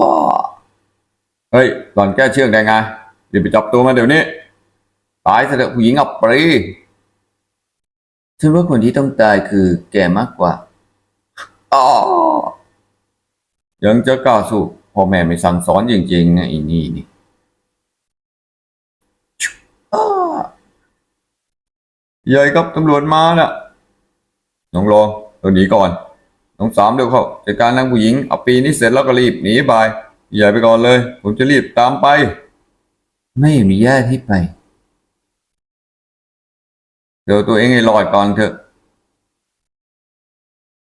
บ้า เฮ้ยหล่อนแก้เชือกได้ไงเดี๋ยวไปจับตัวมาเดี๋ยวนี้ ตายซะเถอะผู้หญิงอับปรีฉันว่าคนที่ต้องตายคือแกมากกว่าอ้อยังจะกล้าสู้พ่อแม่ไม่สั่งสอนจริงๆนะไอ้นี่นี่อ้ายายครับตำรวจมาน่ะ น้องรองเราหนีก่อน น้องสามเดี๋ยวเขาจัดการนางผู้หญิงเอาปีนี้เสร็จแล้วก็รีบหนีไปอย่าไปก่อนเลย ผมจะรีบตามไป ไม่อนุญาตให้ไป เดี๋ยวตัวเองให้รอดก่อนเถอะ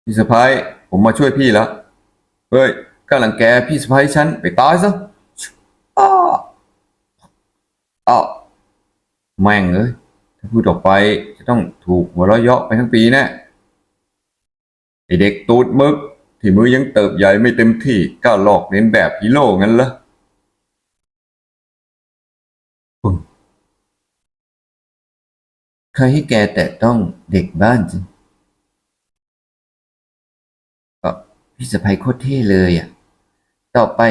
พี่สะพ้ายผมมาช่วยพี่แล้วเฮ้ยกำลังแกพี่สะพ้ายฉันไปตายซะอ้าอ้าวแม่งเอ้ยถ้าพูดออกไปจะต้องถูกหัวเราะเยาะไปทั้งปีแน่ ไอเด็กตูดมึก ที่มือยังเติบใหญ่ไม่เต็มที่กล้าหลอกเลียนแบบฮีโร่งั้นเหรอใครให้แกแตะต้องเด็กบ้านจริงก็พี่สะพ้ยโคตรเท่เลยอะ ต่อไป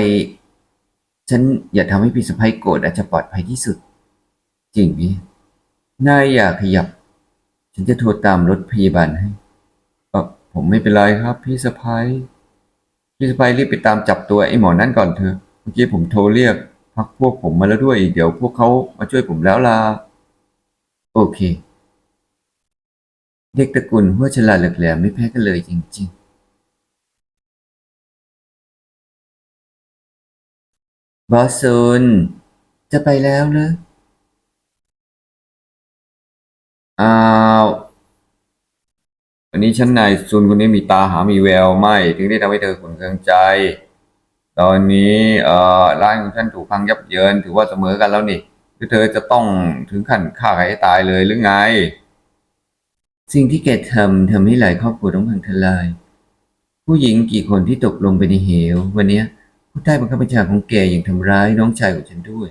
ฉันอย่าทำให้พี่สะพ้ยโกรธอาจจะปลอดภัยที่สุด จริงพี่นายอย่าขยับ ฉันจะโทรตามรถพยาบาลให้เออ ผมไม่เป็นไรครับ พี่สะพ้ายพี่สะพ้ายรีบไปตามจับตัวไอ้หมอนั่นก่อนเถอะเมื่อกี้ผมโทรเรียกพักพวกผมมาแล้วด้วย เดี๋ยวพวกเขามาช่วยผมแล้วล่ะโอเค เด็กตระกูลหัวฉลาดเหลือกแหลมไม่แพ้กันเลยจริง ๆ บอสซุนจะไปแล้วเหรออ้าว นี้ฉันนายซุนคนนี้มีตาหามีแววไม่ ถึงได้ทำให้เธอขุนเคืองใจ ตอนนี้เอ่อร้านของฉันถูกพังยับเยินถือว่าเสมอกันแล้วนี่คือเธอจะต้องถึงขั้นฆ่าใครให้ตายเลยหรือไง สิ่งที่แกทำทำให้หลายครอบครัวต้องพังทลาย ผู้หญิงกี่คนที่ตกลงไปในเหว วันนี้ผู้ใต้บังคับบัญชาของแกยังทำร้ายน้องชายของฉันด้วย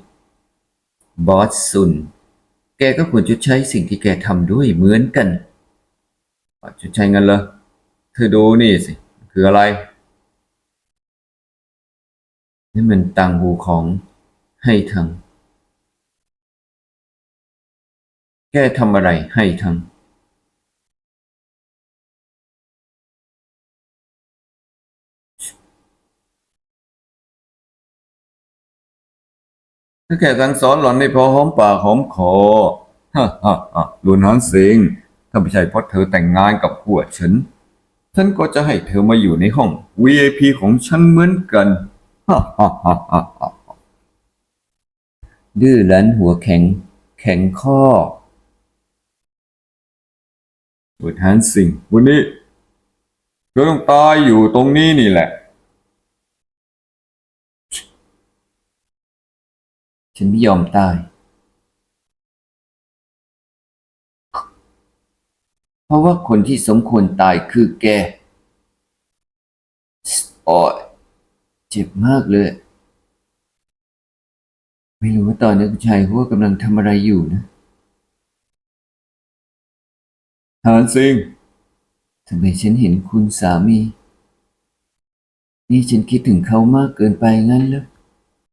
บอสซุน แกก็ควรชดใช้สิ่งที่แกทำด้วยเหมือนกัน จะใช้เงินเหรอเธอดูนี่สิ คืออะไร นี่มันต่างหูของให้ทางแกทำอะไรให้ทางแค่สั่งสอนหล่อนไม่พอหอมปากหอมคอฮ่าฮ่าฮ่าลุนฮันสิง ถ้าไม่ใช่เพราะเธอแต่งงานกับหัวฉัน ฉันก็จะให้เธอมาอยู่ในห้อง VIP ของฉันเหมือนกันฮ่าฮ่าฮ่าฮ่าดื้อรั้นหัวแข็ง แข็งข้อลุนฮันสิงวันนี้เธอต้องตายอยู่ตรงนี้นี่แหละ ฉันไม่ยอมตาย ราะว่าคนที่สมควรตายคือแกโอ้ยเจ็บมากเลย ไม่รู้ว่าตอนนี้ผู้ชายเขากำลังทำอะไรอยู่นะฮันสิงทำไมฉันเห็นคุณสามี นี่ฉันคิดถึงเขามากเกินไปงั้นเหรอ